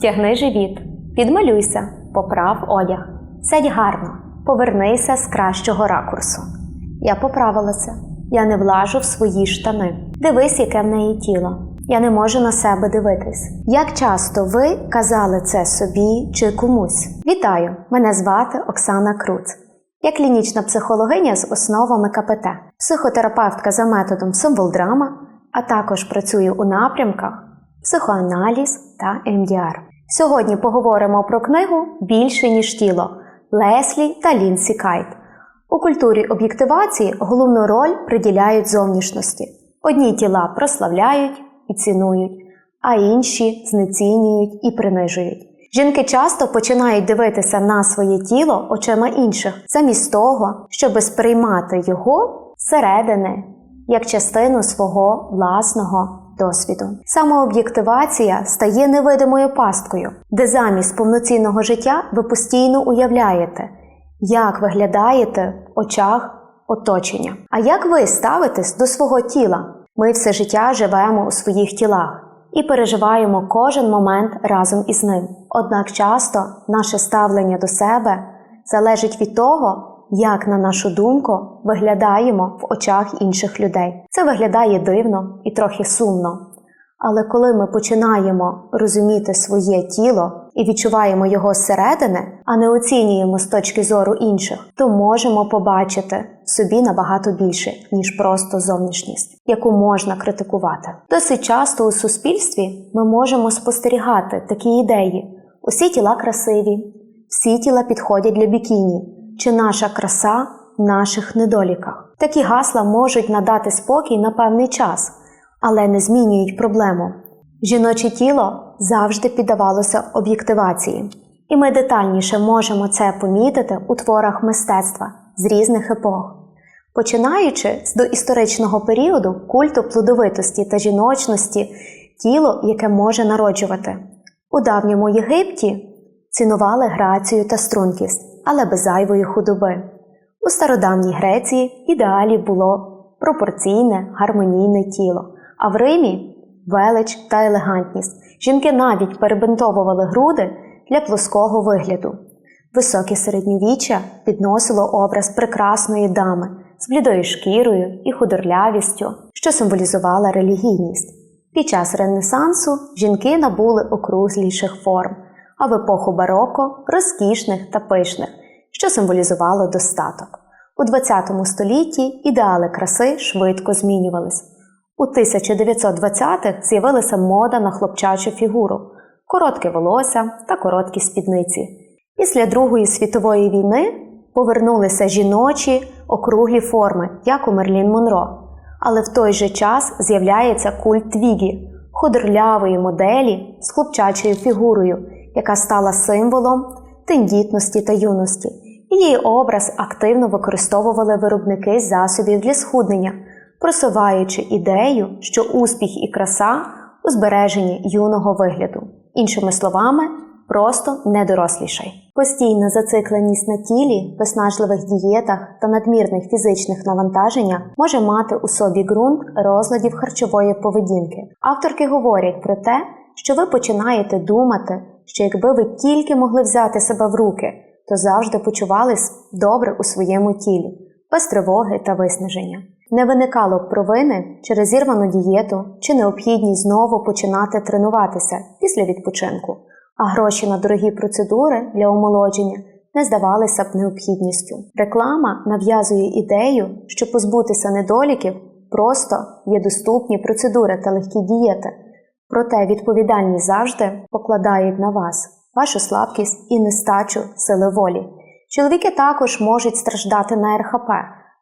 Втягни живіт, підмалюйся, поправ одяг. Сядь гарно, повернися з кращого ракурсу. Я поправилася. Я не влажу в свої штани. Дивись, яке в неї тіло. Я не можу на себе дивитись. Як часто ви казали це собі чи комусь? Вітаю! Мене звати Оксана Круц. Я клінічна психологиня з основами КПТ, психотерапевтка за методом символ-драма, а також працюю у напрямках психоаналіз та МДР. Сьогодні поговоримо про книгу Більше ніж тіло Леслі та Лінсі Кайт. У культурі об'єктивації головну роль приділяють зовнішності. Одні тіла прославляють і цінують, а інші знецінюють і принижують. Жінки часто починають дивитися на своє тіло очима інших, замість того, щоб сприймати його зсередини як частину свого власного досвіду. Самооб'єктивація стає невидимою пасткою, де замість повноцінного життя ви постійно уявляєте, як виглядаєте в очах оточення. А як ви ставитесь до свого тіла? Ми все життя живемо у своїх тілах і переживаємо кожен момент разом із ним. Однак часто наше ставлення до себе залежить від того, як, на нашу думку, виглядаємо в очах інших людей. Це виглядає дивно і трохи сумно. Але коли ми починаємо розуміти своє тіло і відчуваємо його зсередини, а не оцінюємо з точки зору інших, то можемо побачити в собі набагато більше, ніж просто зовнішність, яку можна критикувати. Досить часто у суспільстві ми можемо спостерігати такі ідеї: усі тіла красиві, всі тіла підходять для бікіні, чи наша краса в наших недоліках. Такі гасла можуть надати спокій на певний час але не змінюють проблему. Жіноче тіло завжди піддавалося об'єктивації, і ми детальніше можемо це помітити у творах мистецтва з різних епох. Починаючи з доісторичного періоду культу плодовитості та жіночності, тіло, яке може народжувати. У давньому Єгипті цінували грацію та стрункість, але без зайвої худоби. У стародавній Греції ідеалі було пропорційне, гармонійне тіло а в Римі велич та елегантність. Жінки навіть перебинтовували груди для плоского вигляду. Високе середньовіччя підносило образ прекрасної дами з блідою шкірою і худорлявістю, що символізувала релігійність. Під час Ренесансу жінки набули округліших форм, а в епоху бароко розкішних та пишних, що символізувало достаток. У ХХ столітті ідеали краси швидко змінювались. У 1920-х з'явилася мода на хлопчачу фігуру, коротке волосся та короткі спідниці. Після Другої світової війни повернулися жіночі округлі форми, як у Мерлін Монро. Але в той же час з'являється культ Твігі, худорлявої моделі з хлопчачою фігурою, яка стала символом тендітності та юності. Її образ активно використовували виробники засобів для схуднення просуваючи ідею, що успіх і краса у збереженні юного вигляду, іншими словами, просто не дорослішай. Постійна зацикленість на тілі, виснажливих дієтах та надмірних фізичних навантаженнях може мати у собі ґрунт розладів харчової поведінки. Авторки говорять про те, що ви починаєте думати, що якби ви тільки могли взяти себе в руки, то завжди почувались добре у своєму тілі, без тривоги та виснаження не виникало б провини через зірвану дієту чи необхідність знову починати тренуватися після відпочинку, а гроші на дорогі процедури для омолодження не здавалися б необхідністю. Реклама нав'язує ідею, що позбутися недоліків просто є доступні процедури та легкі дієти, проте відповідальність завжди покладають на вас, вашу слабкість і нестачу сили волі. Чоловіки також можуть страждати на РХП.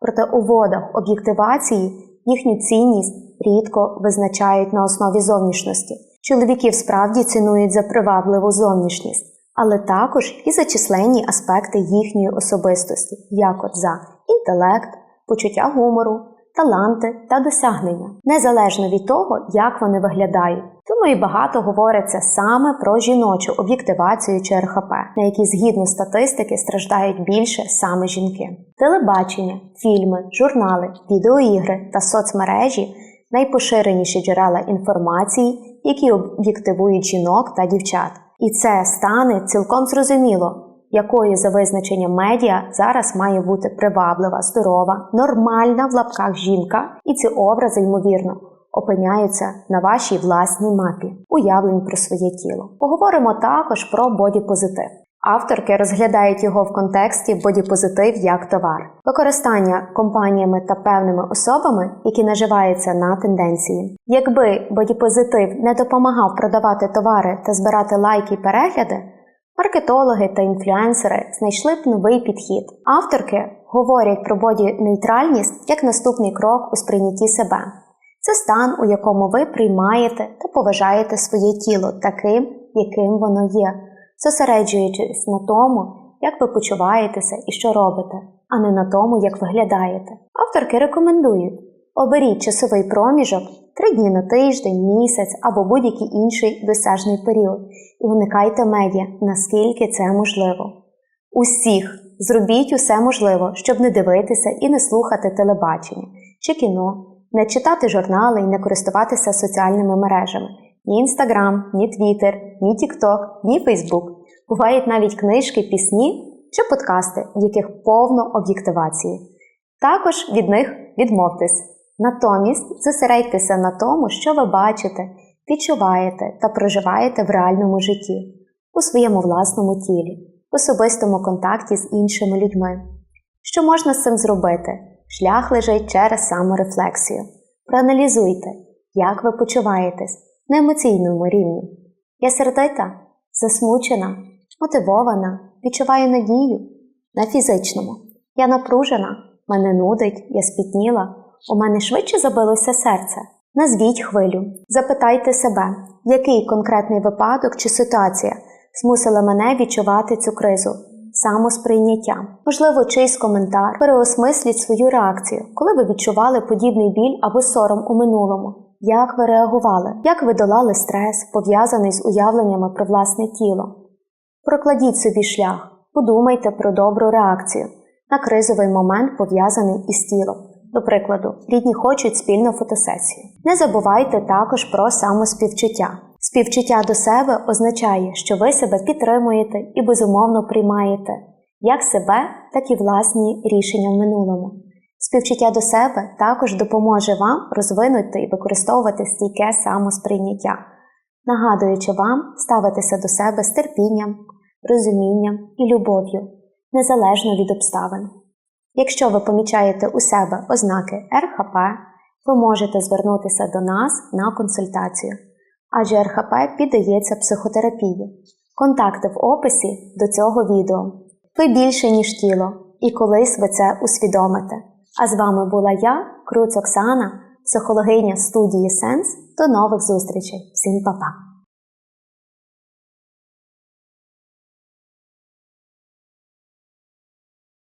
Проте у водах об'єктивації їхню цінність рідко визначають на основі зовнішності. Чоловіків справді цінують за привабливу зовнішність, але також і за численні аспекти їхньої особистості, як от за інтелект, почуття гумору, таланти та досягнення, незалежно від того, як вони виглядають. Тому і багато говориться саме про жіночу об'єктивацію чи РХП, на якій згідно статистики страждають більше саме жінки. Телебачення, фільми, журнали, відеоігри та соцмережі найпоширеніші джерела інформації, які об'єктивують жінок та дівчат. І це стане цілком зрозуміло, якою за визначенням медіа зараз має бути приваблива, здорова, нормальна в лапках жінка, і ці образи, ймовірно, опиняються на вашій власній мапі уявлень про своє тіло. Поговоримо також про бодіпозитив. Авторки розглядають його в контексті бодіпозитив як товар, використання компаніями та певними особами, які наживаються на тенденції. Якби бодіпозитив не допомагав продавати товари та збирати лайки й перегляди, маркетологи та інфлюенсери знайшли б новий підхід. Авторки говорять про боді-нейтральність як наступний крок у сприйнятті себе. Це стан, у якому ви приймаєте та поважаєте своє тіло таким, яким воно є, зосереджуючись на тому, як ви почуваєтеся і що робите, а не на тому, як виглядаєте. Авторки рекомендують оберіть часовий проміжок 3 дні на тиждень, місяць або будь-який інший досяжний період і уникайте медіа, наскільки це можливо. Усіх зробіть усе можливо, щоб не дивитися і не слухати телебачення чи кіно, не читати журнали і не користуватися соціальними мережами ні Інстаграм, ні Твіттер, ні Тікток, ні Фейсбук. Бувають навіть книжки, пісні чи подкасти, в яких повно об'єктивації. Також від них відмовтесь. Натомість зосередьтеся на тому, що ви бачите, відчуваєте та проживаєте в реальному житті, у своєму власному тілі, в особистому контакті з іншими людьми. Що можна з цим зробити? Шлях лежить через саморефлексію. Проаналізуйте, як ви почуваєтесь на емоційному рівні. Я сердита, засмучена, мотивована, відчуваю надію на фізичному. Я напружена, мене нудить, я спітніла, у мене швидше забилося серце. Назвіть хвилю, запитайте себе, який конкретний випадок чи ситуація змусила мене відчувати цю кризу, самосприйняття. Можливо, чийсь коментар переосмисліть свою реакцію, коли ви відчували подібний біль або сором у минулому. Як ви реагували? Як ви долали стрес, пов'язаний з уявленнями про власне тіло? Прокладіть собі шлях, подумайте про добру реакцію на кризовий момент, пов'язаний із тілом. До прикладу, рідні хочуть спільну фотосесію. Не забувайте також про самоспівчуття. Співчуття до себе означає, що ви себе підтримуєте і безумовно приймаєте як себе, так і власні рішення в минулому. Співчуття до себе також допоможе вам розвинути і використовувати стійке самосприйняття, нагадуючи вам ставитися до себе з терпінням, розумінням і любов'ю, незалежно від обставин. Якщо ви помічаєте у себе ознаки РХП, ви можете звернутися до нас на консультацію, адже РХП піддається психотерапії. Контакти в описі до цього відео. Ви більше, ніж тіло, і колись ви це усвідомите. А з вами була я, Круц Оксана, психологиня студії Сенс. До нових зустрічей. Всім па-па!